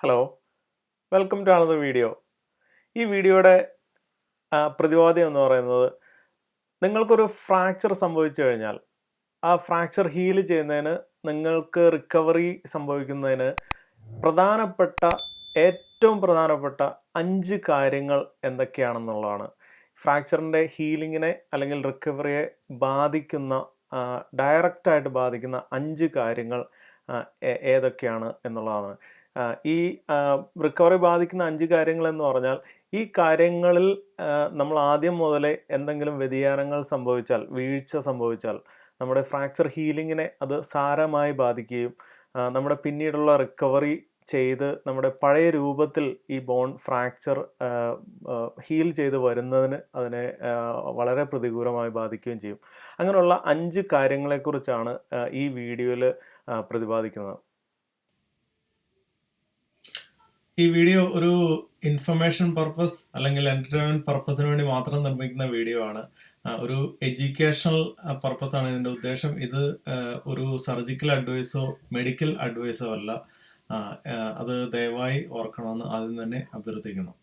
Hello welcome to another video ഈ വീഡിയോയുടെ പ്രതിവാദം എന്ന് പറയുന്നത് നിങ്ങൾക്കൊരു ഫ്രാക്ചർ സംഭവിച്ചു കഴിഞ്ഞാൽ ആ ഫ്രാക്ചർ ഹീൽ ചെയ്യുന്നതിന് നിങ്ങൾക്ക് റിക്കവറി സംഭവിക്കുന്നതിന് പ്രധാനപ്പെട്ട ഏറ്റവും പ്രധാനപ്പെട്ട അഞ്ച് കാര്യങ്ങൾ എന്തൊക്കെയാണെന്നുള്ളതാണ്. ഫ്രാക്ചറിന്റെ ഹീലിങ്ങിനെ അല്ലെങ്കിൽ റിക്കവറിയെ ബാധിക്കുന്ന ഡയറക്റ്റായിട്ട് ബാധിക്കുന്ന അഞ്ച് കാര്യങ്ങൾ ഏതൊക്കെയാണ് എന്നുള്ളതാണ്. ഈ റിക്കവറി ബാധിക്കുന്ന അഞ്ച് കാര്യങ്ങൾ എന്ന് പറഞ്ഞാൽ ഈ കാര്യങ്ങളിൽ നമ്മൾ ആദ്യം മുതലേ എന്തെങ്കിലും വ്യതിയാനങ്ങൾ സംഭവിച്ചാൽ വീഴ്ച സംഭവിച്ചാൽ നമ്മുടെ ഫ്രാക്ചർ ഹീലിങ്ങിനെ അത് സാരമായി ബാധിക്കുകയും നമ്മുടെ പിന്നീടുള്ള റിക്കവറി ചെയ്ത് നമ്മുടെ പഴയ രൂപത്തിൽ ഈ ബോൺ ഫ്രാക്ചർ ഹീൽ ചെയ്ത് വരുന്നതിന് അതിനെ വളരെ പ്രതികൂലമായി ബാധിക്കുകയും ചെയ്യും. അങ്ങനെയുള്ള അഞ്ച് കാര്യങ്ങളെക്കുറിച്ചാണ് ഈ വീഡിയോയിൽ പ്രതിപാദിക്കുന്നത്. ഈ വീഡിയോ ഒരു ഇൻഫർമേഷൻ പർപ്പസ് അല്ലെങ്കിൽ എന്റർടൈൻമെന്റ് പർപ്പസിന് വേണ്ടി മാത്രം നിർമ്മിക്കുന്ന വീഡിയോ ആണ്. ഒരു എഡ്യൂക്കേഷണൽ പർപ്പസ് ആണ് ഇതിന്റെ ഉദ്ദേശം. ഇത് ഒരു സർജിക്കൽ അഡ്വൈസോ മെഡിക്കൽ അഡ്വൈസോ അല്ല. അത് ദയവായി ഓർക്കണമെന്ന് ആദ്യം തന്നെ അഭ്യർത്ഥിക്കുന്നു.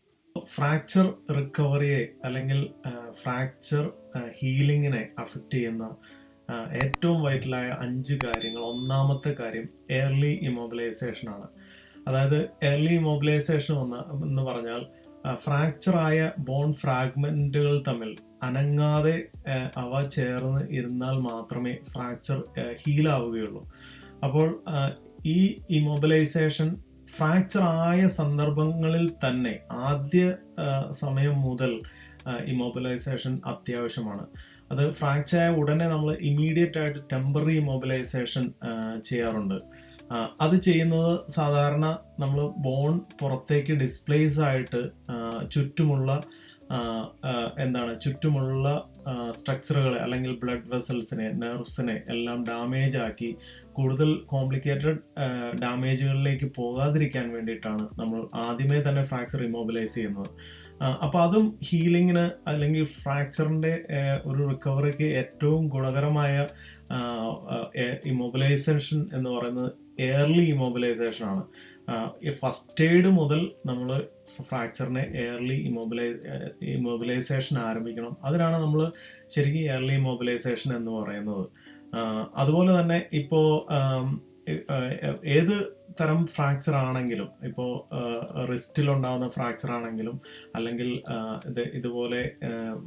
ഫ്രാക്ചർ റിക്കവറിയെ അല്ലെങ്കിൽ ഫ്രാക്ചർ ഹീലിങ്ങിനെ അഫക്റ്റ് ചെയ്യുന്ന ഏറ്റവും വൈറ്റലായ അഞ്ച് കാര്യങ്ങൾ. ഒന്നാമത്തെ കാര്യം എയർലി ഇമോബിലൈസേഷൻ ആണ്. അതായത് എർലി മൊബിലൈസേഷൻ എന്ന് എന്ന് പറഞ്ഞാൽ ഫ്രാക്ചറായ ബോൺ ഫ്രാഗ്മെന്റുകൾ തമ്മിൽ അനങ്ങാതെ അവ ചേർന്ന് ഇരുന്നാൽ മാത്രമേ ഫ്രാക്ചർ ഹീൽ ആവുകയുള്ളൂ. അപ്പോൾ ഈ ഇമൊബിലൈസേഷൻ ഫ്രാക്ചർ ആയ സന്ദർഭങ്ങളിൽ തന്നെ ആദ്യ സമയം മുതൽ ഇമൊബിലൈസേഷൻ അത്യാവശ്യമാണ്. അത് ഫ്രാക്ചർ ആയ ഉടനെ നമ്മൾ ഇമീഡിയറ്റ് ആയിട്ട് ടെമ്പററി ഇമൊബിലൈസേഷൻ ചെയ്യാറുണ്ട്. അത് ചെയ്യുന്നത് സാധാരണ നമ്മൾ ബോൺ പുറത്തേക്ക് ഡിസ്പ്ലേസ് ആയിട്ട് ചുറ്റുമുള്ള എന്താണ് ചുറ്റുമുള്ള സ്ട്രക്ചറുകളെ അല്ലെങ്കിൽ ബ്ലഡ് വെസൽസിനെ നെർവ്സിനെ എല്ലാം ഡാമേജ് ആക്കി കൂടുതൽ കോംപ്ലിക്കേറ്റഡ് ഡാമേജുകളിലേക്ക് പോകാതിരിക്കാൻ വേണ്ടിയിട്ടാണ് നമ്മൾ ആദ്യമേ തന്നെ ഫ്രാക്ചർ ഇമോബിലൈസ് ചെയ്യുന്നത്. അപ്പോൾ അതും ഹീലിങ്ങിന് അല്ലെങ്കിൽ ഫ്രാക്ചറിന്റെ ഒരു റിക്കവറിക്ക് ഏറ്റവും ഗുണകരമായ ഇമോബിലൈസേഷൻ എന്ന് പറയുന്നത് എയർലി ഇമോബിലൈസേഷൻ ആണ്. ഈ ഫസ്റ്റ് എയ്ഡ് മുതൽ നമ്മൾ ഫ്രാക്ചറിനെ എയർലി ഇമോബിലൈ ഇമോബിലൈസേഷൻ ആരംഭിക്കണം. അതിനാണ് നമ്മൾ ശരിക്കും എയർലി ഇമോബിലൈസേഷൻ എന്ന് പറയുന്നത്. അതുപോലെ തന്നെ ഇപ്പോൾ ഏത് തരം ഫ്രാക്ചർ ആണെങ്കിലും ഇപ്പോൾ റിസ്റ്റിലുണ്ടാകുന്ന ഫ്രാക്ചർ ആണെങ്കിലും അല്ലെങ്കിൽ ഇത് ഇതുപോലെ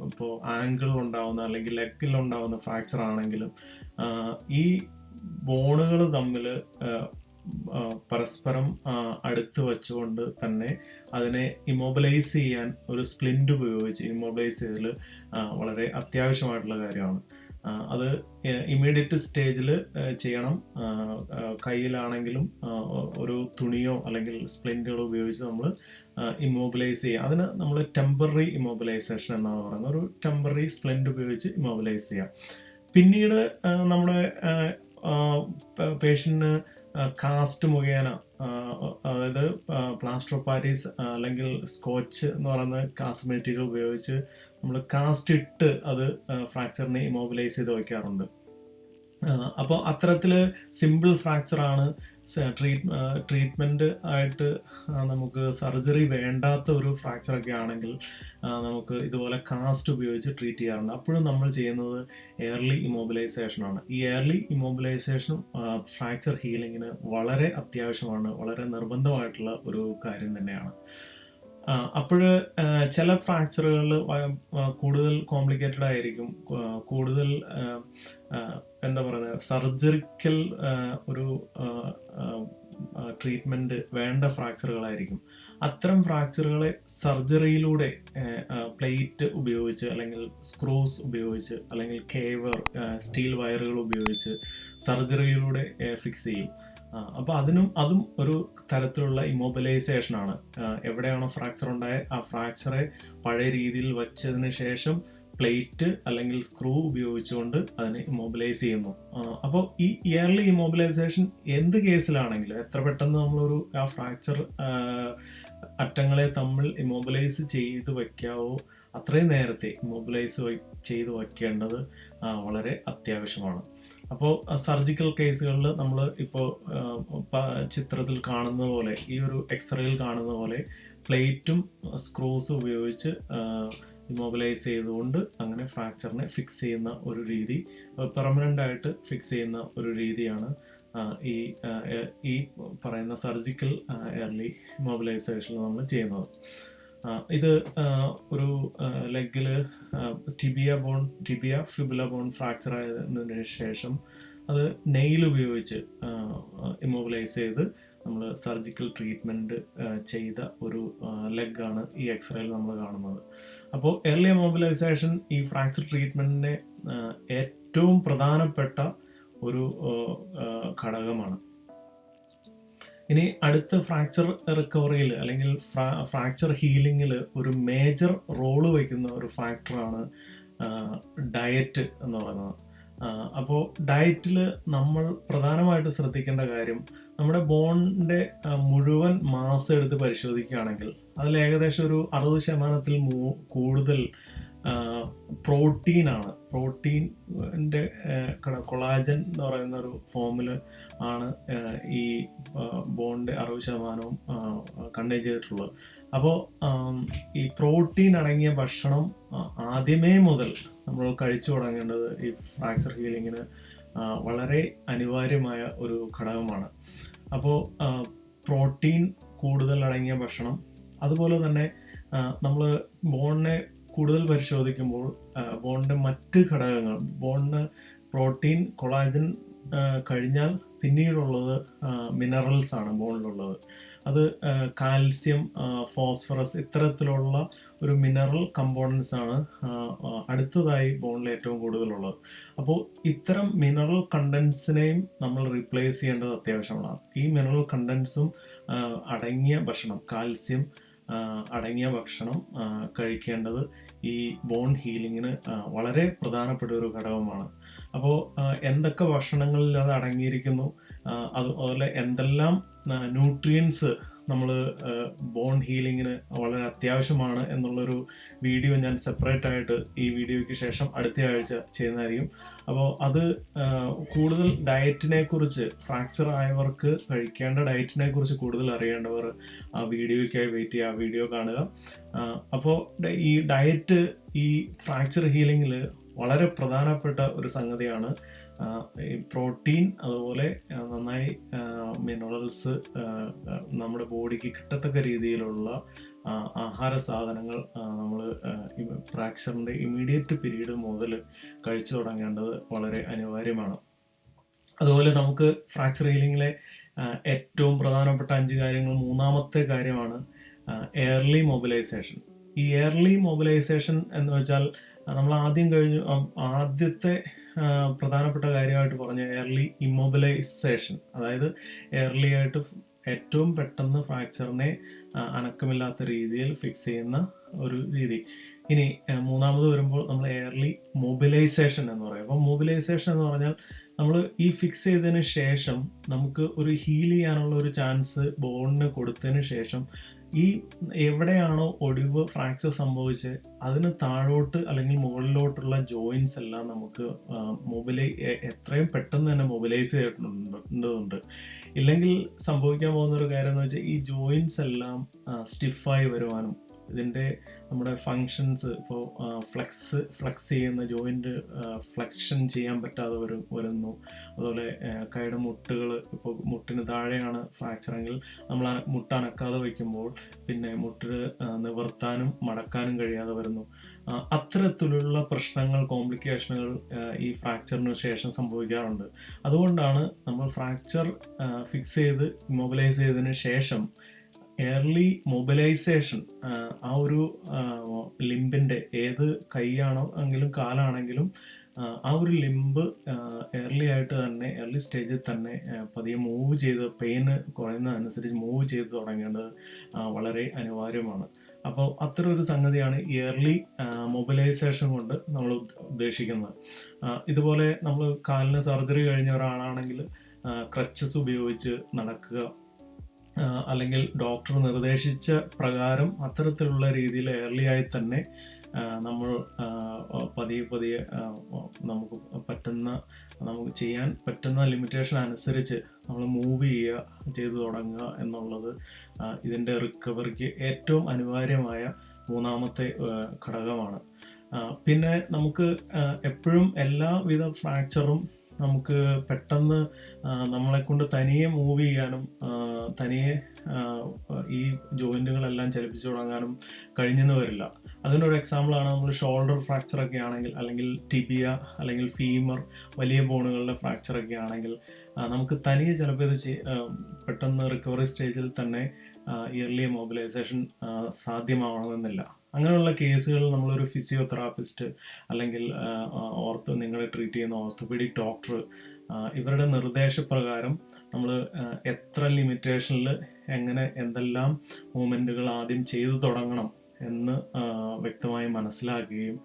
ഇപ്പോൾ ഉണ്ടാകുന്ന അല്ലെങ്കിൽ ലെഗിൽ ഉണ്ടാകുന്ന ഫ്രാക്ചർ ആണെങ്കിലും ഈ ബോണുകൾ തമ്മിൽ പരസ്പരം അടുത്ത് വെച്ചുകൊണ്ട് തന്നെ അതിനെ ഇമോബിലൈസ് ചെയ്യാൻ ഒരു സ്പ്ലിന്റ് ഉപയോഗിച്ച് ഇമോബിലൈസ് ചെയ്തതിൽ വളരെ അത്യാവശ്യമായിട്ടുള്ള കാര്യമാണ്. അത് ഇമ്മീഡിയറ്റ് സ്റ്റേജിൽ ചെയ്യണം. കയ്യിലാണെങ്കിലും ഒരു തുണിയോ അല്ലെങ്കിൽ സ്പ്ലിന്റുകളോ ഉപയോഗിച്ച് നമ്മൾ ഇമ്മോബിലൈസ് ചെയ്യുക അതിന് നമ്മൾ ടെമ്പററി ഇമ്മോബിലൈസേഷൻ എന്നാണ് പറയുന്നത്. ഒരു ടെമ്പററി സ്പ്ലിന്റ് ഉപയോഗിച്ച് ഇമ്മോബിലൈസ് ചെയ്യാം. പിന്നീട് നമ്മുടെ പേഷ്യന്റിന് കാസ്റ്റ് മുഖേന അതായത് പ്ലാസ്റ്റർ ഓഫ് പാരീസ് അല്ലെങ്കിൽ സ്കോച്ച് എന്ന് പറയുന്ന കാസ്റ്റ് മെറ്റീരിയൽ ഉപയോഗിച്ച് നമ്മൾ കാസ്റ്റ് ഇട്ട് അത് ഫ്രാക്ചറിനെ ഇമോബിലൈസ് ചെയ്ത് വയ്ക്കാറുണ്ട്. അപ്പോൾ അത്തരത്തിൽ സിമ്പിൾ ഫ്രാക്ചർ ആണ് ട്രീറ്റ്മെന്റ് ആയിട്ട് നമുക്ക് സർജറി വേണ്ടാത്ത ഒരു ഫ്രാക്ചർ ഒക്കെ ആണെങ്കിൽ നമുക്ക് ഇതുപോലെ കാസ്റ്റ് ഉപയോഗിച്ച് ട്രീറ്റ് ചെയ്യാറുണ്ട്. അപ്പോഴും നമ്മൾ ചെയ്യുന്നത് എയർലി ഇമോബിലൈസേഷനാണ് ഈ എയർലി ഇമോബിലൈസേഷനും ഫ്രാക്ചർ ഹീലിങ്ങിന് വളരെ അത്യാവശ്യമാണ് വളരെ നിർബന്ധമായിട്ടുള്ള ഒരു കാര്യം തന്നെയാണ്. അപ്പോൾ ചില ഫ്രാക്ചറുകൾ കൂടുതൽ കോംപ്ലിക്കേറ്റഡ് ആയിരിക്കും. കൂടുതൽ എന്താ പറയുന്നത് സർജറിക്കൽ ഒരു ട്രീറ്റ്മെന്റ് വേണ്ട ഫ്രാക്ചറുകളായിരിക്കും അത്തരം ഫ്രാക്ചറുകളെ സർജറിയിലൂടെ പ്ലേറ്റ് ഉപയോഗിച്ച് അല്ലെങ്കിൽ സ്ക്രൂസ് ഉപയോഗിച്ച് അല്ലെങ്കിൽ കേവർ സ്റ്റീൽ വയറുകൾ ഉപയോഗിച്ച് സർജറിയിലൂടെ ഫിക്സ് ചെയ്യും. അപ്പോൾ അതിനും അതും ഒരു തരത്തിലുള്ള ഇമ്മൊബിലൈസേഷൻ ആണ്. എവിടെയാണോ ഫ്രാക്ചർ ഉണ്ടായ ആ ഫ്രാക്ചറെ പഴയ രീതിയിൽ വച്ചതിന് ശേഷം പ്ലേറ്റ് അല്ലെങ്കിൽ സ്ക്രൂ ഉപയോഗിച്ചുകൊണ്ട് അതിനെ ഇമ്മൊബിലൈസ് ചെയ്യുന്നു. അപ്പോൾ ഈ ഇയർലി ഇമ്മൊബിലൈസേഷൻ എന്ത് കേസിലാണെങ്കിലും എത്ര പെട്ടെന്ന് നമ്മളൊരു ആ ഫ്രാക്ചർ അറ്റങ്ങളെ തമ്മിൽ ഇമ്മൊബിലൈസ് ചെയ്ത് വയ്ക്കാവോ അത്രയും നേരത്തെ ഇമ്മൊബിലൈസ് ചെയ്ത് വയ്ക്കേണ്ടത് വളരെ അത്യാവശ്യമാണ്. അപ്പോൾ സർജിക്കൽ കേസുകളിൽ നമ്മൾ ഇപ്പോൾ ചിത്രത്തിൽ കാണുന്ന പോലെ ഈ ഒരു എക്സ്റേയിൽ കാണുന്ന പോലെ പ്ലേറ്റും സ്ക്രൂസും ഉപയോഗിച്ച് ഇമോബിലൈസ് ചെയ്തുകൊണ്ട് അങ്ങനെ ഫ്രാക്ചറിനെ ഫിക്സ് ചെയ്യുന്ന ഒരു രീതി പെർമനന്റ് ആയിട്ട് ഫിക്സ് ചെയ്യുന്ന ഒരു രീതിയാണ് ഈ ഈ പറയുന്ന സർജിക്കൽ എയർലി ഇമോബിലൈസേഷനിൽ നമ്മൾ ചെയ്യുന്നത്. ഇത് ഒരു ലെഗിൽ tibia bone tibia fibula bone fracture ആയതിനു ശേഷം അത് നെയിൽ ഉപയോഗിച്ച് ഇമ്മൊബിലൈസ് ചെയ്ത് നമ്മൾ സർജിക്കൽ ട്രീറ്റ്മെന്റ് ചെയ്ത ഒരു ലെഗാണ് ഈ എക്സ്റേയിൽ നമ്മൾ കാണുന്നത്. അപ്പോൾ എർലി മൊബിലൈസേഷൻ ഈ ഫ്രാക്ചർ ട്രീറ്റ്മെന്റിന്റെ ഏറ്റവും പ്രധാനപ്പെട്ട ഒരു ഘടകമാണ്. ഇനി അടുത്ത ഫ്രാക്ചർ റിക്കവറിയിൽ അല്ലെങ്കിൽ ഫ്രാക്ചർ ഹീലിംഗിൽ ഒരു മേജർ റോൾ വയ്ക്കുന്ന ഒരു ഫാക്ടറാണ് ഡയറ്റ് എന്ന് പറയുന്നത്. അപ്പോൾ ഡയറ്റിൽ നമ്മൾ പ്രധാനമായിട്ട് ശ്രദ്ധിക്കേണ്ട കാര്യം നമ്മുടെ ബോണിന്റെ മുഴുവൻ മാസം എടുത്ത് പരിശോധിക്കുകയാണെങ്കിൽ അതിൽ ഏകദേശം ഒരു അറുപത് ശതമാനത്തിൽ കൂടുതൽ പ്രോട്ടീനാണ്. പ്രോട്ടീന്റെ കൊളാജൻ എന്ന് പറയുന്ന ഒരു ഫോമിൽ ആണ് ഈ ബോണിന്റെ അറുപത് ശതമാനവും കണ്ടെയ്ൻ ചെയ്തിട്ടുള്ളത്. അപ്പോൾ ഈ പ്രോട്ടീൻ അടങ്ങിയ ഭക്ഷണം ആദ്യമേ മുതൽ നമ്മൾ കഴിച്ചു തുടങ്ങേണ്ടത് ഈ ഫ്രാക്ചർ ഹീലിങ്ങിന് വളരെ അനിവാര്യമായ ഒരു ഘടകമാണ്. അപ്പോൾ പ്രോട്ടീൻ കൂടുതൽ അടങ്ങിയ ഭക്ഷണം അതുപോലെ തന്നെ നമ്മൾ ബോണിനെ കൂടുതൽ പരിശോധിക്കുമ്പോൾ ബോണിന്റെ മറ്റ് ഘടകങ്ങൾ ബോണിന് പ്രോട്ടീൻ കൊളാജൻ കഴിഞ്ഞാൽ പിന്നീടുള്ളത് മിനറൽസ് ആണ് ബോണിലുള്ളത്. അത് കാൽസ്യം ഫോസ്ഫറസ് ഇത്തരത്തിലുള്ള ഒരു മിനറൽ കമ്പോണൻസ് ആണ് അടുത്തതായി ബോണിൽ ഏറ്റവും കൂടുതലുള്ളത്. അപ്പോൾ ഇത്തരം മിനറൽ കണ്ടൻസിനെയും നമ്മൾ റീപ്ലേസ് ചെയ്യേണ്ടത് അത്യാവശ്യമാണ്. ഈ മിനറൽ കണ്ടൻസും അടങ്ങിയ ഭക്ഷണം കാൽസ്യം അടങ്ങിയ ഭക്ഷണം കഴിക്കേണ്ടത് ഈ ബോൺ ഹീലിങ്ങിന് വളരെ പ്രധാനപ്പെട്ട ഒരു ഘടകമാണ്. അപ്പോൾ എന്തൊക്കെ ഭക്ഷണങ്ങളിൽ അത് അടങ്ങിയിരിക്കുന്നു? അതുപോലെ എന്തെല്ലാം ന്യൂട്രിയൻസ് നമ്മൾ ബോൺ ഹീലിങ്ങിന് വളരെ അത്യാവശ്യമാണ് എന്നുള്ളൊരു വീഡിയോ ഞാൻ സെപ്പറേറ്റ് ആയിട്ട് ഈ വീഡിയോയ്ക്ക് ശേഷം അടുത്ത ആഴ്ച ചെയ്യുന്നതായിരിക്കും. അപ്പോൾ അത് കൂടുതൽ ഡയറ്റിനെ കുറിച്ച് ഫ്രാക്ചർ ആയവർക്ക് കഴിക്കേണ്ട ഡയറ്റിനെ കുറിച്ച് കൂടുതൽ അറിയേണ്ടവർ ആ വീഡിയോയ്ക്കായി വെയിറ്റ് ചെയ്യുക ആ വീഡിയോ കാണുക. അപ്പോൾ ഈ ഡയറ്റ് ഈ ഫ്രാക്ചർ ഹീലിങ്ങിൽ വളരെ പ്രധാനപ്പെട്ട ഒരു സംഗതിയാണ്. പ്രോട്ടീൻ അതുപോലെ നന്നായി മിനറൽസ് നമ്മുടെ ബോഡിക്ക് കിട്ടത്തക്ക രീതിയിലുള്ള ആഹാര സാധനങ്ങൾ നമ്മൾ ഫ്രാക്ചറിന്റെ ഇമ്മീഡിയറ്റ് പീരീഡ് മുതൽ കഴിച്ചു തുടങ്ങേണ്ടത് വളരെ അനിവാര്യമാണ്. അതുപോലെ നമുക്ക് ഫ്രാക്ചർ ഹീലിങ്ങിലെ ഏറ്റവും പ്രധാനപ്പെട്ട അഞ്ച് കാര്യങ്ങൾ മൂന്നാമത്തെ കാര്യമാണ് എയർലി മൊബിലൈസേഷൻ ഈ എയർലി മൊബിലൈസേഷൻ എന്ന് വെച്ചാൽ നമ്മൾ ആദ്യം കഴിഞ്ഞു ആദ്യത്തെ പ്രധാനപ്പെട്ട കാര്യമായിട്ട് പറഞ്ഞ എയർലി ഇമ്മൊബിലൈസേഷൻ അതായത് എയർലി ആയിട്ട് ഏറ്റവും പെട്ടെന്ന് ഫ്രാക്ചറിനെ അനക്കമില്ലാത്ത രീതിയിൽ ഫിക്സ് ചെയ്യുന്ന ഒരു രീതി. ഇനി മൂന്നാമത് വരുമ്പോൾ നമ്മൾ എയർലി മൊബിലൈസേഷൻ എന്ന് പറയും. അപ്പോൾ മൊബിലൈസേഷൻ എന്ന് പറഞ്ഞാൽ നമ്മൾ ഈ ഫിക്സ് ചെയ്തതിന് ശേഷം നമുക്ക് ഒരു ഹീൽ ചെയ്യാനുള്ള ഒരു ചാൻസ് ബോണിന് കൊടുത്തതിന് ശേഷം ഈ എവിടെയാണോ ഒടിവ് ഫ്രാക്ചർ സംഭവിച്ച് അതിന് താഴോട്ട് അല്ലെങ്കിൽ മുകളിലോട്ടുള്ള ജോയിൻസ് എല്ലാം നമുക്ക് മൊബിലൈ എത്രയും പെട്ടെന്ന് തന്നെ മൊബിലൈസ് ചെയ്തിട്ടുണ്ട് ഇല്ലെങ്കിൽ സംഭവിക്കാൻ പോകുന്ന ഒരു കാര്യം എന്ന് വെച്ചാൽ ഈ ജോയിൻസ് എല്ലാം സ്റ്റിഫായി വരുവാനും ഇതിന്റെ നമ്മുടെ ഫങ്ഷൻസ് ഇപ്പോൾ ഫ്ലെക്സ് ഫ്ലെക്സ് ചെയ്യുന്ന ജോയിന്റ് ഫ്ലെക്ഷൻ ചെയ്യാൻ പറ്റാതെ വരും വരുന്നു. അതുപോലെ കൈയുടെ മുട്ടുകൾ ഇപ്പോൾ മുട്ടിന് താഴെയാണ് ഫ്രാക്ചറെങ്കിൽ നമ്മൾ മുട്ട അനക്കാതെ വയ്ക്കുമ്പോൾ പിന്നെ മുട്ട് നിവർത്താനും മടക്കാനും കഴിയാതെ വരുന്നു. അത്തരത്തിലുള്ള പ്രശ്നങ്ങൾ കോംപ്ലിക്കേഷനുകൾ ഈ ഫ്രാക്ചറിന് ശേഷം സംഭവിക്കാറുണ്ട്. അതുകൊണ്ടാണ് നമ്മൾ ഫ്രാക്ചർ ഫിക്സ് ചെയ്ത് ഇമ്മൊബിലൈസ് ചെയ്തതിന് ശേഷം എയർലി മൊബിലൈസേഷൻ ആ ഒരു ലിംബിന്റെ ഏത് കൈയാണോ എങ്കിലും കാലാണെങ്കിലും ആ, ഒരു ലിംബ് ഏർലി ആയിട്ട് തന്നെ ഏർലി സ്റ്റേജിൽ തന്നെ പതിയെ മൂവ് ചെയ്ത് പെയിന് കുറയുന്നതനുസരിച്ച് മൂവ് ചെയ്ത് തുടങ്ങേണ്ടത് വളരെ അനിവാര്യമാണ്. അപ്പോൾ അത്ര ഒരു സംഗതിയാണ് ഇയർലി മൊബിലൈസേഷൻ കൊണ്ട് നമ്മൾ ഉദ്ദേശിക്കുന്നത്. ഇതുപോലെ നമ്മൾ കാലിന് സർജറി കഴിഞ്ഞ ഒരാളാണെങ്കിൽ ക്രച്ചസ് ഉപയോഗിച്ച് നടക്കുക അല്ലെങ്കിൽ ഡോക്ടർ നിർദ്ദേശിച്ച പ്രകാരം അത്തരത്തിലുള്ള രീതിയിൽ ഏർലി ആയി തന്നെ നമ്മൾ പതിയെ പതിയെ നമുക്ക് പറ്റുന്ന നമുക്ക് ചെയ്യാൻ പറ്റുന്ന ലിമിറ്റേഷൻ അനുസരിച്ച് നമ്മൾ മൂവ് ചെയ്യുക ചെയ്തു തുടങ്ങുക എന്നുള്ളത് ഇതിന്റെ റിക്കവറിക്ക് ഏറ്റവും അനിവാര്യമായ മൂന്നാമത്തെ ഘടകമാണ്. പിന്നെ നമുക്ക് എപ്പോഴും എല്ലാവിധ ഫ്രാക്ചറും നമുക്ക് പെട്ടെന്ന് നമ്മളെക്കൊണ്ട് നമ്മളെ കൊണ്ട് തനിയെ മൂവ് ചെയ്യാനും തനിയെ ഈ ജോയിന്റുകളെല്ലാം ചലിപ്പിച്ചു തുടങ്ങാനും കഴിഞ്ഞെന്ന് വരില്ല. അതിനൊരു എക്സാമ്പിളാണ് നമ്മൾ ഷോൾഡർ ഫ്രാക്ചർ ഒക്കെ ആണെങ്കിൽ അല്ലെങ്കിൽ ടിബിയ അല്ലെങ്കിൽ ഫീമർ വലിയ ബോണുകളുടെ ഫ്രാക്ചർ ഒക്കെ ആണെങ്കിൽ നമുക്ക് തനിയെ ചിലപ്പോൾ ഇത് പെട്ടെന്ന് റിക്കവറി സ്റ്റേജിൽ തന്നെ ഇയർലി മൊബിലൈസേഷൻ സാധ്യമാവണമെന്നില്ല. അങ്ങനെയുള്ള കേസുകൾ നമ്മളൊരു ഫിസിയോതെറാപ്പിസ്റ്റ് അല്ലെങ്കിൽ ഓർത്തോ നിങ്ങളെ ട്രീറ്റ് ചെയ്യുന്ന ഓർത്തോപീഡിക് ഡോക്ടർ ഇവരുടെ നിർദ്ദേശപ്രകാരം നമ്മൾ എത്ര ലിമിറ്റേഷനിൽ എങ്ങനെ എന്തെല്ലാം മൂവ്മെന്റുകൾ ആദ്യം ചെയ്തു തുടങ്ങണം എന്ന് വ്യക്തമായി മനസ്സിലാക്കുകയും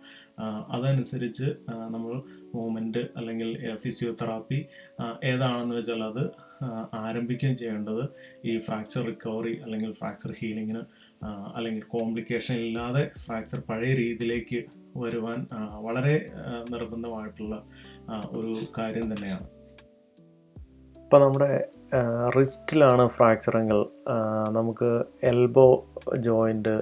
അതനുസരിച്ച് നമ്മൾ മൂവ്മെന്റ് അല്ലെങ്കിൽ ഫിസിയോതെറാപ്പി ഏതാണെന്ന് വെച്ചാൽ അത് ആരംഭിക്കുകയും ചെയ്യേണ്ടത് ഈ ഫ്രാക്ചർ റിക്കവറി അല്ലെങ്കിൽ ഫ്രാക്ചർ ഹീലിങ്ങിന് അല്ലെങ്കിൽ കോംപ്ലിക്കേഷൻ ഇല്ലാതെ ഫ്രാക്ചർ പഴയ രീതിയിലേക്ക് വരുവാൻ വളരെ നിർബന്ധമായിട്ടുള്ള ഒരു കാര്യം തന്നെയാണ്. ഇപ്പം നമ്മുടെ റിസ്റ്റിലാണ് ഫ്രാക്ചറുകൾ നമുക്ക് എൽബോ ജോയിന്റ്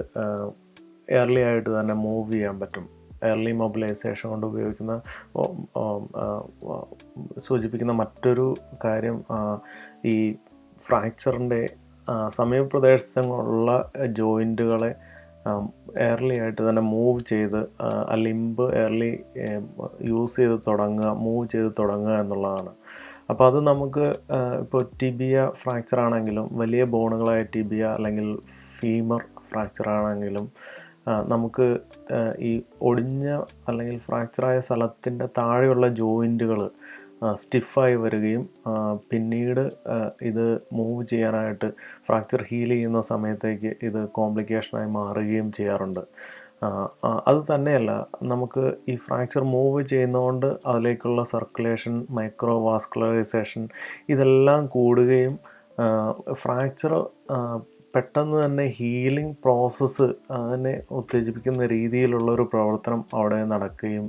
എയർലി ആയിട്ട് തന്നെ മൂവ് ചെയ്യാൻ പറ്റും. എയർലി മൊബിലൈസേഷൻ കൊണ്ട് ഉപയോഗിക്കുന്ന സൂചിപ്പിക്കുന്ന മറ്റൊരു കാര്യം ഈ ഫ്രാക്ചറിന്റെ സമീപപ്രദേശത്തുള്ള ജോയിന്റുകളെ ഏർലി ആയിട്ട് തന്നെ മൂവ് ചെയ്ത് ആ, ലിമ്പ് എയർലി യൂസ് ചെയ്ത് തുടങ്ങുക മൂവ് ചെയ്ത് തുടങ്ങുക എന്നുള്ളതാണ്. അപ്പോൾ അത് നമുക്ക് ഇപ്പോൾ ടിബിയ ഫ്രാക്ചർ ആണെങ്കിലും വലിയ ബോണുകളായ ടിബിയ അല്ലെങ്കിൽ ഫീമർ ഫ്രാക്ചർ ആണെങ്കിലും നമുക്ക് ഈ ഒടിഞ്ഞ അല്ലെങ്കിൽ ഫ്രാക്ചറായ സ്ഥലത്തിന്റെ താഴെയുള്ള ജോയിന്റുകൾ സ്റ്റിഫായി വരികയും പിന്നീട് ഇത് മൂവ് ചെയ്യാനായിട്ട് ഫ്രാക്ചർ ഹീൽ ചെയ്യുന്ന സമയത്തേക്ക് ഇത് കോംപ്ലിക്കേഷനായി മാറുകയും ചെയ്യാറുണ്ട്. അത് തന്നെയല്ല നമുക്ക് ഈ ഫ്രാക്ചർ മൂവ് ചെയ്യുന്നതുകൊണ്ട് അതിലേക്കുള്ള സർക്കുലേഷൻ മൈക്രോ വാസ്കുലറൈസേഷൻ ഇതെല്ലാം കൂടുകയും ഫ്രാക്ചർ പെട്ടെന്ന് തന്നെ ഹീലിംഗ് പ്രോസസ്സ് അതിനെ ഉത്തേജിപ്പിക്കുന്ന രീതിയിലുള്ള ഒരു പ്രവർത്തനം അവിടെ നടക്കുകയും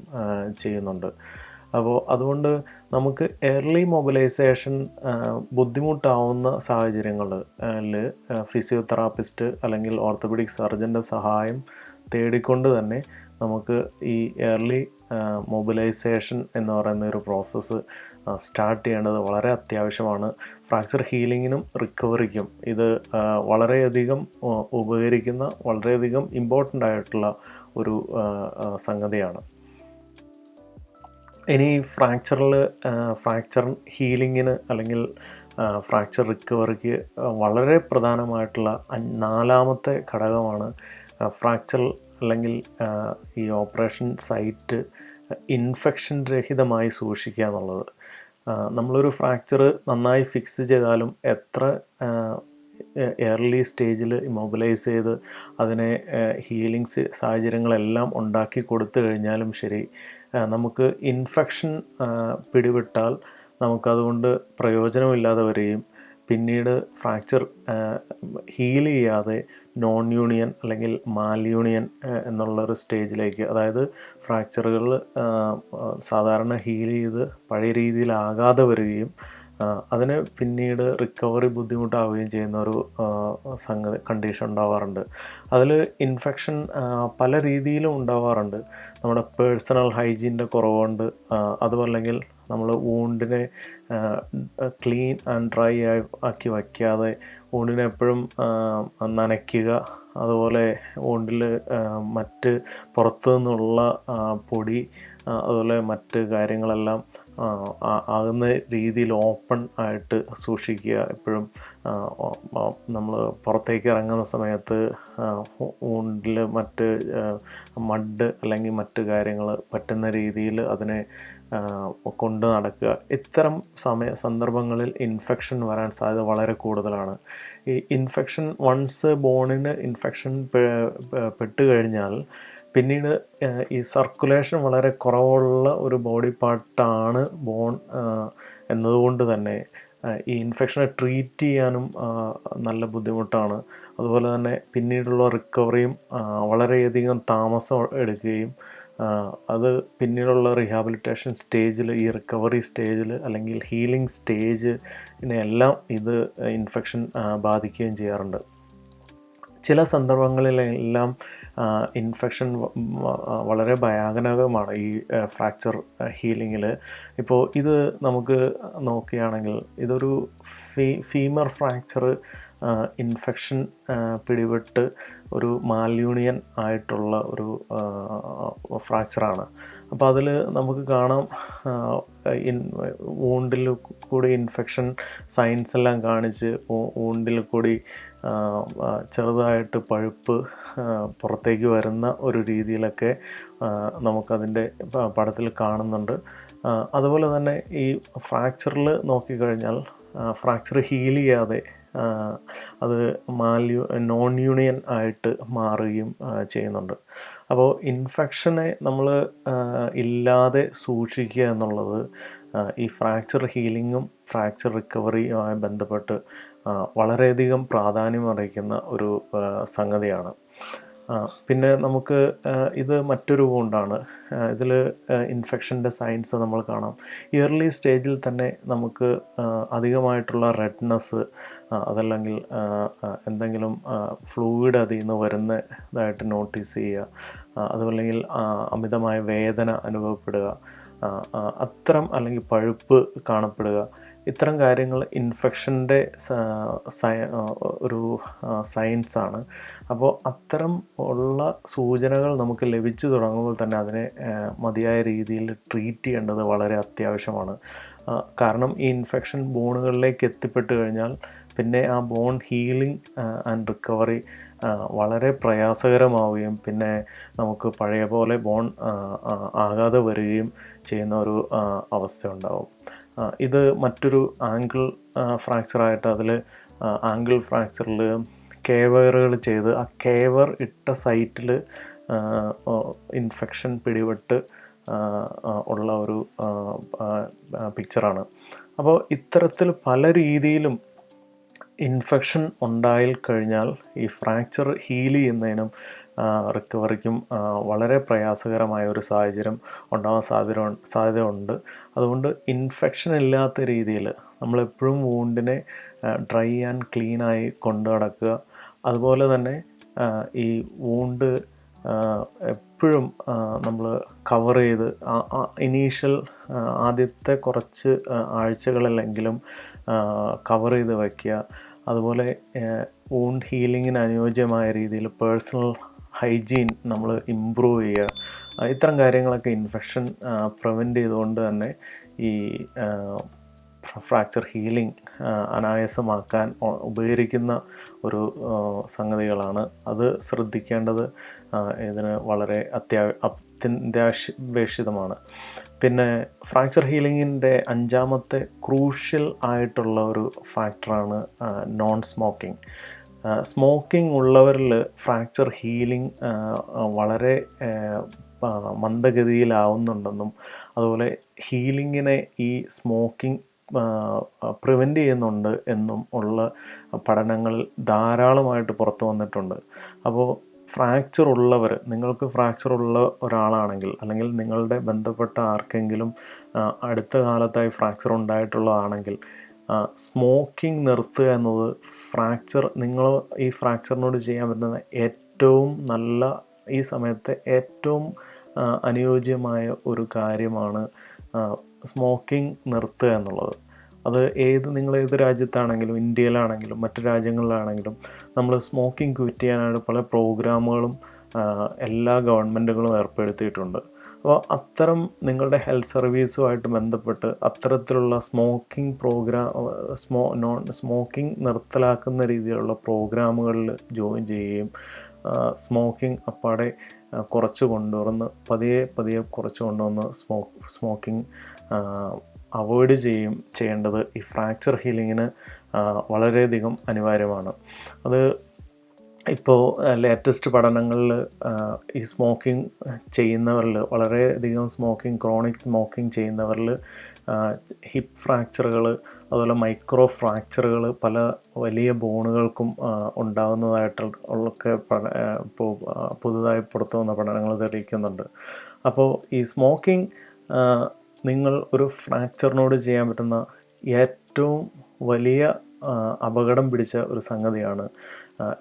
ചെയ്യുന്നുണ്ട്. അപ്പോൾ അതുകൊണ്ട് നമുക്ക് എർലി മൊബിലൈസേഷൻ ബുദ്ധിമുട്ടാവുന്ന സാഹചര്യങ്ങളിൽ ഫിസിയോതെറാപ്പിസ്റ്റ് അല്ലെങ്കിൽ ഓർത്തോപെഡിക് സർജന്റെ സഹായം തേടിക്കൊണ്ട് തന്നെ നമുക്ക് ഈ എർലി മൊബിലൈസേഷൻ എന്ന് പറയുന്ന ഒരു പ്രോസസ്സ് സ്റ്റാർട്ട് ചെയ്യേണ്ടത് വളരെ അത്യാവശ്യമാണ്. ഫ്രാക്ചർ ഹീലിങ്ങിനും റിക്കവറിക്കും ഇത് വളരെയധികം ഉപകരിക്കുന്ന വളരെയധികം ഇമ്പോർട്ടന്റ് ആയിട്ടുള്ള ഒരു സംഗതിയാണ്. ഇനി ഫ്രാക്ചറിൽ ഫ്രാക്ചർ ഹീലിങ്ങിന് അല്ലെങ്കിൽ ഫ്രാക്ചർ റിക്കവറിക്ക് വളരെ പ്രധാനമായിട്ടുള്ള നാലാമത്തെ ഘടകമാണ് ഫ്രാക്ചർ അല്ലെങ്കിൽ ഈ ഓപ്പറേഷൻ സൈറ്റ് ഇൻഫെക്ഷൻ രഹിതമായി സൂക്ഷിക്കുക എന്നുള്ളത്. നമ്മളൊരു ഫ്രാക്ചർ നന്നായി ഫിക്സ് ചെയ്താലും എത്ര എയർലി സ്റ്റേജിൽ ഇമോബിലൈസ് ചെയ്ത് അതിനെ ഹീലിങ്സ് സാഹചര്യങ്ങളെല്ലാം ഉണ്ടാക്കി കൊടുത്തു കഴിഞ്ഞാലും ശരി നമുക്ക് ഇൻഫെക്ഷൻ പിടിവിട്ടാൽ നമുക്കതുകൊണ്ട് പ്രയോജനമില്ലാതെ വരികയും പിന്നീട് ഫ്രാക്ചർ ഹീൽ ചെയ്യാതെ നോൺ യൂണിയൻ അല്ലെങ്കിൽ മാൽ യൂണിയൻ എന്നുള്ളൊരു സ്റ്റേജിലേക്ക് അതായത് ഫ്രാക്ചറുകൾ സാധാരണ ഹീൽ ചെയ്ത് പഴയ രീതിയിലാകാതെ വരികയും അതിന് പിന്നീട് റിക്കവറി ബുദ്ധിമുട്ടാവുകയും ചെയ്യുന്ന ഒരു സംഗതി കണ്ടീഷൻ ഉണ്ടാവാറുണ്ട്. അതിൽ ഇൻഫെക്ഷൻ പല രീതിയിലും ഉണ്ടാവാറുണ്ട്. നമ്മുടെ പേഴ്സണൽ ഹൈജീന്റെ കുറവുണ്ട് അതുമല്ലെങ്കിൽ നമ്മൾ വൂണ്ടിനെ ക്ലീൻ ആൻഡ് ഡ്രൈ ആക്കി വയ്ക്കാതെ വൂണ്ടിനെ എപ്പോഴും നനയ്ക്കുക. അതുപോലെ വൂണ്ടിൽ മറ്റ് പുറത്തു നിന്നുള്ള പൊടി അതുപോലെ മറ്റ് കാര്യങ്ങളെല്ലാം ആകുന്ന രീതിയിൽ ഓപ്പൺ ആയിട്ട് സൂക്ഷിക്കുക. എപ്പോഴും നമ്മൾ പുറത്തേക്ക് ഇറങ്ങുന്ന സമയത്ത് ഊണ്ടിൽ മറ്റ് മഡ് അല്ലെങ്കിൽ മറ്റ് കാര്യങ്ങൾ പറ്റുന്ന രീതിയിൽ അതിനെ കൊണ്ടു നടക്കുക. ഇത്തരം സമയ സന്ദർഭങ്ങളിൽ ഇൻഫെക്ഷൻ വരാൻ സാധ്യത വളരെ കൂടുതലാണ്. ഈ ഇൻഫെക്ഷൻ വൺസ് ബോണിന് ഇൻഫെക്ഷൻ പെട്ട് കഴിഞ്ഞാൽ പിന്നീട് ഈ സർക്കുലേഷൻ വളരെ കുറവുള്ള ഒരു ബോഡി പാർട്ടാണ് ബോൺ എന്നതുകൊണ്ട് തന്നെ ഈ ഇൻഫെക്ഷനെ ട്രീറ്റ് ചെയ്യാനും നല്ല ബുദ്ധിമുട്ടാണ്. അതുപോലെ തന്നെ പിന്നീടുള്ള റിക്കവറിയും വളരെയധികം താമസം എടുക്കുകയും അത് പിന്നീടുള്ള റീഹാബിലിറ്റേഷൻ സ്റ്റേജിൽ ഈ റിക്കവറി സ്റ്റേജിൽ അല്ലെങ്കിൽ ഹീലിംഗ് സ്റ്റേജ് സ്റ്റേജിനെല്ലാം ഇത് ഇൻഫെക്ഷൻ ബാധിക്കുകയും ചെയ്യാറുണ്ട്. ചില സന്ദർഭങ്ങളിലെല്ലാം ഇൻഫെക്ഷൻ വളരെ ഭയാനകമാണ് ഈ ഫ്രാക്ചർ ഹീലിങ്ങിൽ ഇപ്പോൾ ഇത് നമുക്ക് നോക്കുകയാണെങ്കിൽ ഇതൊരു ഫീ ഫീമർ ഫ്രാക്ചർ ഇൻഫെക്ഷൻ പിടിപെട്ട് ഒരു മാൽയൂണിയൻ ആയിട്ടുള്ള ഒരു ഫ്രാക്ചറാണ് അപ്പോൾ അതിൽ നമുക്ക് കാണാം ഇൻ വൂണ്ടിൽ കൂടി ഇൻഫെക്ഷൻ സൈൻസ് എല്ലാം കാണിച്ച് വൂണ്ടിൽ കൂടി ചെറുതായിട്ട് പഴുപ്പ് പുറത്തേക്ക് വരുന്ന ഒരു രീതിയിലൊക്കെ നമുക്കതിന്റെ പടത്തിൽ കാണുന്നുണ്ട്. അതുപോലെ തന്നെ ഈ ഫ്രാക്ചറിൽ നോക്കിക്കഴിഞ്ഞാൽ ഫ്രാക്ചർ ഹീൽ ചെയ്യാതെ അത് മാൽ നോൺ യൂണിയൻ ആയിട്ട് മാറുകയും ചെയ്യുന്നുണ്ട്. അപ്പോൾ ഇൻഫെക്ഷനെ നമ്മൾ ഇല്ലാതെ സൂക്ഷിക്കുക എന്നുള്ളത് ഈ ഫ്രാക്ചർ ഹീലിങ്ങും ഫ്രാക്ചർ റിക്കവറിയുമായി ബന്ധപ്പെട്ട് വളരെയധികം പ്രാധാന്യം അറിയിക്കുന്ന ഒരു സംഗതിയാണ്. പിന്നെ നമുക്ക് ഇത് മറ്റൊരു വൂണ്ടാണ് ഇതിൽ ഇൻഫെക്ഷന്റെ സയൻസ് നമ്മൾ കാണാം. ഇയർലി സ്റ്റേജിൽ തന്നെ നമുക്ക് അധികമായിട്ടുള്ള റെഡ്നെസ് അതല്ലെങ്കിൽ എന്തെങ്കിലും ഫ്ലൂയിഡ് അതിൽ നിന്ന് വരുന്നതായിട്ട് നോട്ടീസ് ചെയ്യുക. അതുമല്ലെങ്കിൽ അമിതമായ വേദന അനുഭവപ്പെടുക. അത്തരം അല്ലെങ്കിൽ പഴുപ്പ് കാണപ്പെടുക. ഇത്തരം കാര്യങ്ങൾ ഇൻഫെക്ഷന്റെ ഒരു സയൻസാണ് അപ്പോൾ അത്തരം ഉള്ള സൂചനകൾ നമുക്ക് ലഭിച്ചു തുടങ്ങുമ്പോൾ തന്നെ അതിനെ മതിയായ രീതിയിൽ ട്രീറ്റ് ചെയ്യേണ്ടത് വളരെ അത്യാവശ്യമാണ്. കാരണം ഈ ഇൻഫെക്ഷൻ ബോണുകളിലേക്ക് എത്തിപ്പെട്ട് കഴിഞ്ഞാൽ പിന്നെ ആ ബോൺ ഹീലിംഗ് ആൻഡ് റിക്കവറി വളരെ പ്രയാസകരമാവുകയും പിന്നെ നമുക്ക് പഴയ പോലെ ബോൺ ആകാതെ വരികയും ചെയ്യുന്ന ഒരു അവസ്ഥ ഉണ്ടാവും. ഇത് മറ്റൊരു ആംഗിൾ ഫ്രാക്ചറായിട്ട് അതിൽ ആംഗിൾ ഫ്രാക്ചറിൽ കേവറുകൾ ചെയ്ത് ആ കേവർ ഇട്ട സൈറ്റിൽ ഇൻഫെക്ഷൻ പിടിപെട്ട് ഉള്ള ഒരു പിക്ചറാണ്. അപ്പോൾ ഇത്തരത്തിൽ പല രീതിയിലും ഇൻഫെക്ഷൻ ഉണ്ടായി കഴിഞ്ഞാൽ ഈ ഫ്രാക്ചർ ഹീൽ ചെയ്യുന്നതിനും റിക്കവറിക്കും വളരെ പ്രയാസകരമായ ഒരു സാഹചര്യം ഉണ്ടാകാൻ സാധ്യത സാധ്യതയുണ്ട്. അതുകൊണ്ട് ഇൻഫെക്ഷൻ ഇല്ലാത്ത രീതിയിൽ നമ്മളെപ്പോഴും വൂണ്ടിനെ ഡ്രൈ ആൻഡ് ക്ലീനായി കൊണ്ടു നടക്കുക. അതുപോലെ തന്നെ ഈ വൂണ്ട് എപ്പോഴും നമ്മൾ കവർ ചെയ്ത് ഇനീഷ്യൽ ആദ്യത്തെ കുറച്ച് ആഴ്ചകളിലെങ്കിലും കവർ ചെയ്ത് വയ്ക്കുക അതുപോലെ വൂണ്ട് ഹീലിങ്ങിന് അനുയോജ്യമായ രീതിയിൽ പേഴ്സണൽ ഹൈജീൻ നമ്മൾ ഇമ്പ്രൂവ് ചെയ്യുക. ഇത്തരം കാര്യങ്ങളൊക്കെ ഇൻഫെക്ഷൻ പ്രിവെന്റ് ചെയ്തുകൊണ്ട് തന്നെ ഈ ഫ്രാക്ചർ ഹീലിംഗ് അനായാസമാക്കാൻ ഉപകരിക്കുന്ന ഒരു സംഗതികളാണ് അത് ശ്രദ്ധിക്കേണ്ടത്. ഇതിന് വളരെ അത്യാ അത്യന്താപേക്ഷിതമാണ്. പിന്നെ ഫ്രാക്ചർ ഹീലിങ്ങിന്റെ അഞ്ചാമത്തെ ക്രൂഷ്യൽ ആയിട്ടുള്ള ഒരു ഫാക്ടറാണ് നോൺ സ്മോക്കിംഗ്. സ്മോക്കിംഗ് ഉള്ളവരിൽ ഫ്രാക്ചർ ഹീലിംഗ് വളരെ മന്ദഗതിയിലാവുന്നുണ്ടെന്നും അതുപോലെ ഹീലിങ്ങിനെ ഈ സ്മോക്കിംഗ് പ്രിവെന്റ് ചെയ്യുന്നുണ്ട് എന്നും ഉള്ള പഠനങ്ങൾ ധാരാളമായിട്ട് പുറത്തു വന്നിട്ടുണ്ട്. അപ്പോൾ ഫ്രാക്ചർ ഉള്ളവർ നിങ്ങൾക്ക് ഫ്രാക്ചർ ഉള്ള ഒരാളാണെങ്കിൽ അല്ലെങ്കിൽ നിങ്ങളുടെ ബന്ധപ്പെട്ട ആർക്കെങ്കിലും അടുത്ത കാലത്തായി ഫ്രാക്ചർ ഉണ്ടായിട്ടുള്ളതാണെങ്കിൽ സ്മോക്കിംഗ് നിർത്തുക എന്നത് ഫ്രാക്ചർ നിങ്ങൾ ഈ ഫ്രാക്ചറിനോട് ചെയ്യാൻ പറ്റുന്ന ഏറ്റവും നല്ല ഈ സമയത്തെ ഏറ്റവും അനുയോജ്യമായ ഒരു കാര്യമാണ് സ്മോക്കിംഗ് നിർത്തുക എന്നുള്ളത്. അത് ഏത് നിങ്ങൾ ഏത് രാജ്യത്താണെങ്കിലും ഇന്ത്യയിലാണെങ്കിലും മറ്റു രാജ്യങ്ങളിലാണെങ്കിലും നമ്മൾ സ്മോക്കിംഗ് ക്വിറ്റ് ചെയ്യാനായിട്ട് പല പ്രോഗ്രാമുകളും എല്ലാ ഗവൺമെന്റുകളും ഏർപ്പെടുത്തിയിട്ടുണ്ട്. അപ്പോൾ അത്തരം നിങ്ങളുടെ ഹെൽത്ത് സർവീസുമായിട്ട് ബന്ധപ്പെട്ട് അത്തരത്തിലുള്ള സ്മോക്കിംഗ് പ്രോഗ്രാം സ്മോ നോൺ സ്മോക്കിംഗ് നിർത്തലാക്കുന്ന രീതിയിലുള്ള പ്രോഗ്രാമുകളിൽ ജോയിൻ ചെയ്യുകയും സ്മോക്കിംഗ് അപ്പാടെ കുറച്ച് കൊണ്ടുവന്ന് പതിയെ പതിയെ കുറച്ച് കൊണ്ടുവന്ന് സ്മോ സ്മോക്കിംഗ് അവോയ്ഡ് ചെയ്യും ചെയ്യേണ്ടത് ഈ ഫ്രാക്ചർ ഹീലിങ്ങിന് വളരെയധികം അനിവാര്യമാണ്. അത് ഇപ്പോൾ ലേറ്റസ്റ്റ് പഠനങ്ങളിൽ ഈ സ്മോക്കിംഗ് ചെയ്യുന്നവരിൽ വളരെയധികം സ്മോക്കിംഗ് ക്രോണിക് സ്മോക്കിംഗ് ചെയ്യുന്നവരിൽ ഹിപ്പ് ഫ്രാക്ചറുകൾ അതുപോലെ മൈക്രോ ഫ്രാക്ചറുകൾ പല വലിയ ബോണുകൾക്കും ഉണ്ടാകുന്നതായിട്ട് ഉള്ളൊക്കെ ഇപ്പോൾ പുതുതായി പുറത്തു വന്ന പഠനങ്ങൾ തെളിയിക്കുന്നുണ്ട്. അപ്പോൾ ഈ സ്മോക്കിംഗ് നിങ്ങൾ ഒരു ഫ്രാക്ചറിനോട് ചെയ്യാൻ പറ്റുന്ന ഏറ്റവും വലിയ അപകടം പിടിച്ച ഒരു സംഗതിയാണ്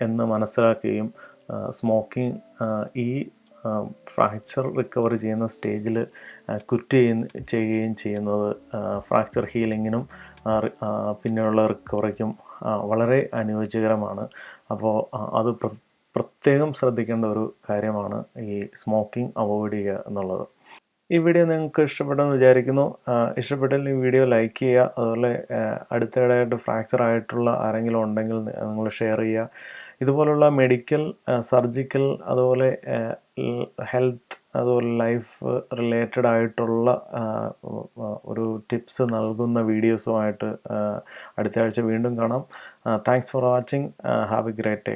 എന്ന് മനസ്സിലാക്കുകയും സ്മോക്കിംഗ് ഈ ഫ്രാക്ചർ റിക്കവർ ചെയ്യുന്ന സ്റ്റേജിൽ കുറ്റ് ചെയ്യുന്ന ചെയ്യുകയും ചെയ്യുന്നത് ഫ്രാക്ചർ ഹീലിങ്ങിനും പിന്നെയുള്ള റിക്കവറിക്കും വളരെ അനുയോജ്യകരമാണ്. അപ്പോൾ അത് പ്രത്യേകം ശ്രദ്ധിക്കേണ്ട ഒരു കാര്യമാണ് ഈ സ്മോക്കിംഗ് അവോയ്ഡ് ചെയ്യുക എന്നുള്ളത്. ഈ വീഡിയോ നിങ്ങൾക്ക് ഇഷ്ടപ്പെട്ടെന്ന് വിചാരിക്കുന്നു. ഇഷ്ടപ്പെട്ടെങ്കിൽ ഈ വീഡിയോ ലൈക്ക് ചെയ്യുക. അതുപോലെ അടുത്തിടെയായിട്ട് ഫ്രാക്ചർ ആയിട്ടുള്ള ആരെങ്കിലും ഉണ്ടെങ്കിൽ നിങ്ങൾ ഷെയർ ചെയ്യുക. ഇതുപോലുള്ള മെഡിക്കൽ സർജിക്കൽ അതുപോലെ ഹെൽത്ത് അതുപോലെ ലൈഫ് റിലേറ്റഡ് ആയിട്ടുള്ള ഒരു ടിപ്സ് നൽകുന്ന വീഡിയോസുമായിട്ട് അടുത്ത ആഴ്ച വീണ്ടും കാണാം. Thanks for watching have a great day